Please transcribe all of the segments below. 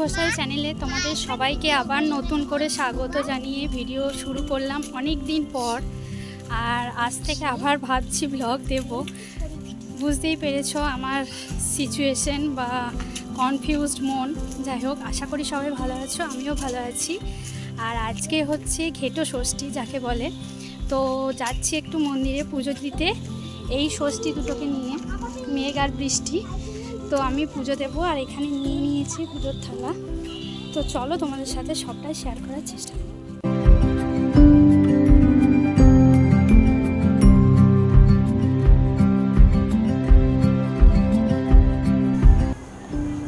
মশাই চ্যানেলে তোমাদের সবাইকে আবার নতুন করে স্বাগত জানিয়ে ভিডিও শুরু করলাম অনেক দিন পর। আর আজ থেকে আবার ভাবছি ব্লগ দেব। বুঝতেই পেরেছ আমার সিচুয়েশন বা কনফিউজড মন। যাই হোক, আশা করি সবাই ভালো আছো, আমিও ভালো আছি। আর আজকে হচ্ছে ঘেটো ষষ্ঠী, যাকে বলে। তো যাচ্ছি একটু মন্দিরে পুজো দিতে। এই ষষ্ঠী দুটোকে নিয়ে মেঘ আর বৃষ্টি। তো আমি পুজো দেবো আর এখানে নিয়ে নিয়েছি পুজোর থালা। তো চলো তোমাদের সাথে সবটাই শেয়ার করার চেষ্টা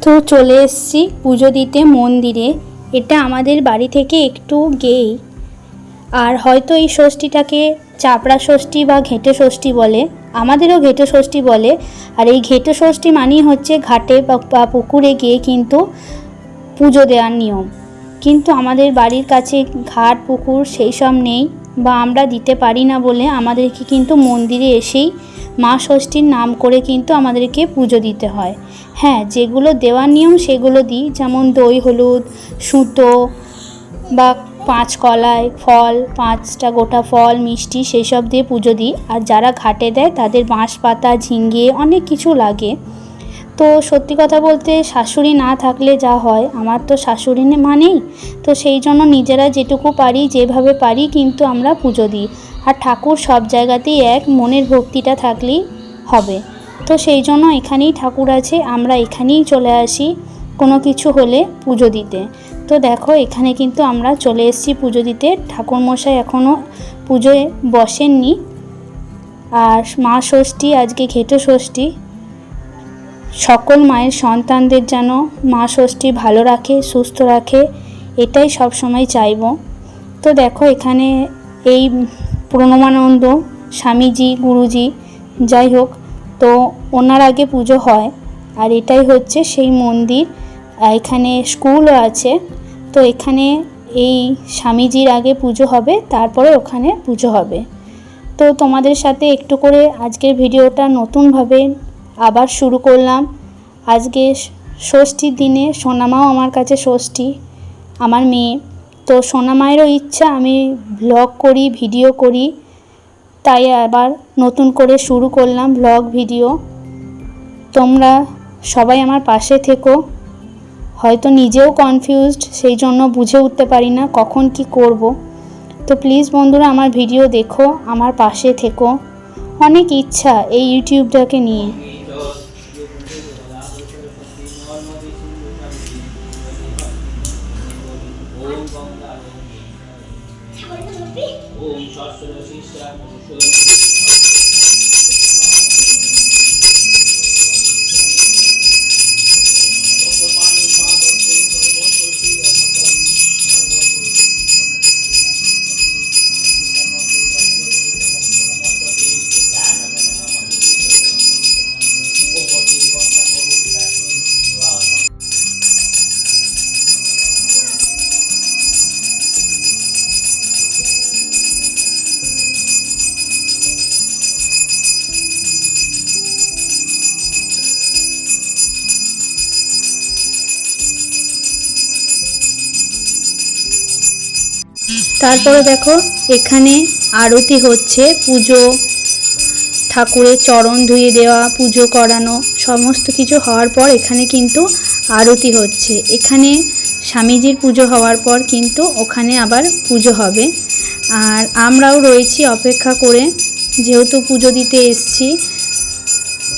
তো চলে এসেছি পুজো দিতে মন্দিরে। এটা আমাদের বাড়ি থেকে একটু গেই আর হয়তো এই ষষ্ঠীটাকে চাপড়া ষষ্ঠী বা ঘেঁটে ষষ্ঠী বলে, আমাদেরও ঘেঁটে ষষ্ঠী বলে। আর এই ঘেঁটে ষষ্ঠী মানেই হচ্ছে ঘাটে বা- পুকুরে গিয়ে কিন্তু পুজো দেওয়ার নিয়ম। কিন্তু আমাদের বাড়ির কাছে ঘাট, পুকুর সেই সব নেই বা আমরা দিতে পারি না বলে আমাদেরকে কিন্তু মন্দিরে এসেই মা ষষ্ঠীর নাম করে কিন্তু আমাদেরকে পুজো দিতে হয়। হ্যাঁ যেগুলো দেওয়ার নিয়ম সেগুলো দিই। যেমন দই, হলুদ, সুতো বা পাঁচ কলায় ফল, পাঁচটা গোটা ফল, মিষ্টি সেই সব দিয়ে পুজো দিই। আর যারা ঘাটে দেয়, তাদের বাঁশ পাতা ঝিঙ্গে অনেক কিছু লাগে। তো সত্যি কথা বলতে, শাশুড়ি না থাকলে যা হয়, আমার তো শাশুড়ি মানেই। তো সেই জন্য নিজেরা যেটুকু পারি, যেভাবে পারি, কিন্তু আমরা পুজো দিই। আর ঠাকুর সব জায়গাতেই এক, মনের ভক্তিটা থাকলেই হবে। তো সেই জন্য এখানেই ঠাকুর আছে, আমরা এখানেই চলে আসি। কোনো কিছু হলে পুজো দিতে। তো দেখো, এখানে কিন্তু আমরা চলে এসেছি পুজো দিতে। ঠাকুরমশাই এখনও পুজোয় বসেননি। আর মা ষষ্ঠী, আজকে ঘেটো ষষ্ঠী। সকল মায়ের সন্তানদের যেন মা ষষ্ঠী ভালো রাখে, সুস্থ রাখে, এটাই সব সময় চাইব। তো দেখো, এখানে এই প্রণমানন্দ স্বামীজি, গুরুজি, যাই হোক, তো ওনার আগে পুজো হয়। আর এটাই হচ্ছে সেই মন্দির। এখানে স্কুলও আছে। তো এখানে এই স্বামীজির আগে পুজো হবে, তারপরে ওখানে পুজো হবে। তো তোমাদের সাথে একটু করে আজকের ভিডিওটা নতুনভাবে আবার শুরু করলাম। আজকে ষষ্ঠীর দিনে সোনামাও আমার কাছে ষষ্ঠী, আমার মেয়ে। তো সোনামায়েরও ইচ্ছা, আমি ব্লগ করি ভিডিও করি। তাই আবার নতুন করে শুরু করলাম ব্লগ ভিডিও তোমরা সবাই আমার পাশে থেকো। হয়তো নিজেও কনফিউজড সেই জন্য বুঝে উঠতে পারি না কখন কি করব। তো প্লিজ বন্ধুরা আমার ভিডিও দেখো আমার পাশে থেকো। অনেক ইচ্ছা এই ইউটিউবটাকে নিয়ে। ওম তারপরে দেখো, এখানে আরতি হচ্ছে, পুজো, ঠাকুরের চরণ ধুয়ে দেওয়া, পুজো করানো, সমস্ত কিছু হওয়ার পর এখানে কিন্তু আরতি হচ্ছে এখানে স্বামীজির পুজো হওয়ার পর কিন্তু ওখানে আবার পুজো হবে আর আমরাও রয়েছি অপেক্ষা করে, যেহেতু পুজো দিতে এসছি,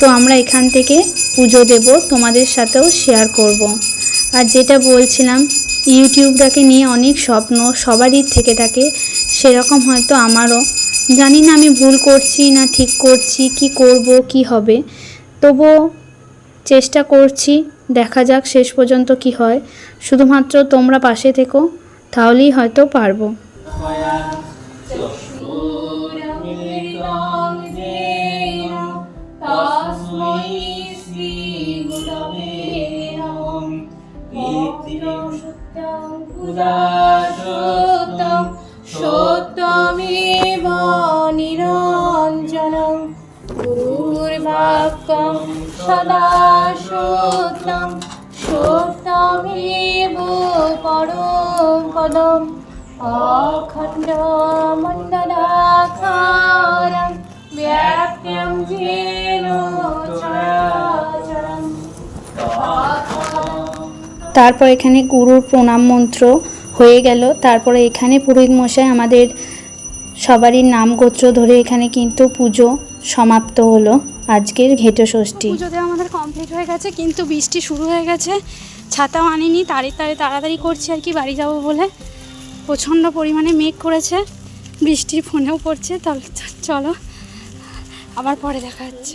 তো আমরা এখান থেকে পুজো দেব, তোমাদের সাথেও শেয়ার করব। আর যেটা বলছিলাম ইউটিউবটাকে নিয়ে অনেক স্বপ্ন সবারই থেকে থাকে, সেরকম হয়তো আমারও। জানি না আমি ভুল করছি না ঠিক করছি, কি করব, কি হবে। তবুও চেষ্টা করছি, দেখা যাক শেষ পর্যন্ত কি হয়। শুধুমাত্র তোমরা পাশে থেকো, তাহলেই হয়তো পারব। উদাসুতং সত্যমেব নিরঞ্জনং গুরুর্বাক্যং সদা সত্যং সত্যমেব পরম পদম অখণ্ড মণ্ডলাকারম ব্যাপ্যম যেন চরাচরম তারপর এখানে গুরুর প্রণাম মন্ত্র হয়ে গেল। তারপরে এখানে পুরোহিত মশাই আমাদের সবারই নাম গোত্র ধরে এখানে কিন্তু পুজো সমাপ্ত হলো। আজকের ঘেটো ষষ্ঠী। পুজোতে আমাদের কমপ্লিট হয়ে গেছে, কিন্তু বৃষ্টি শুরু হয়ে গেছে। ছাতাও আনিনি তাড়ি তাড়ি তাড়াতাড়ি করছি আর কি, বাড়ি যাব বলে। প্রচণ্ড পরিমাণে মেঘ করেছে, বৃষ্টির ফোনেও পড়ছে, তাহলে চলো, আবার পরে দেখা হচ্ছে।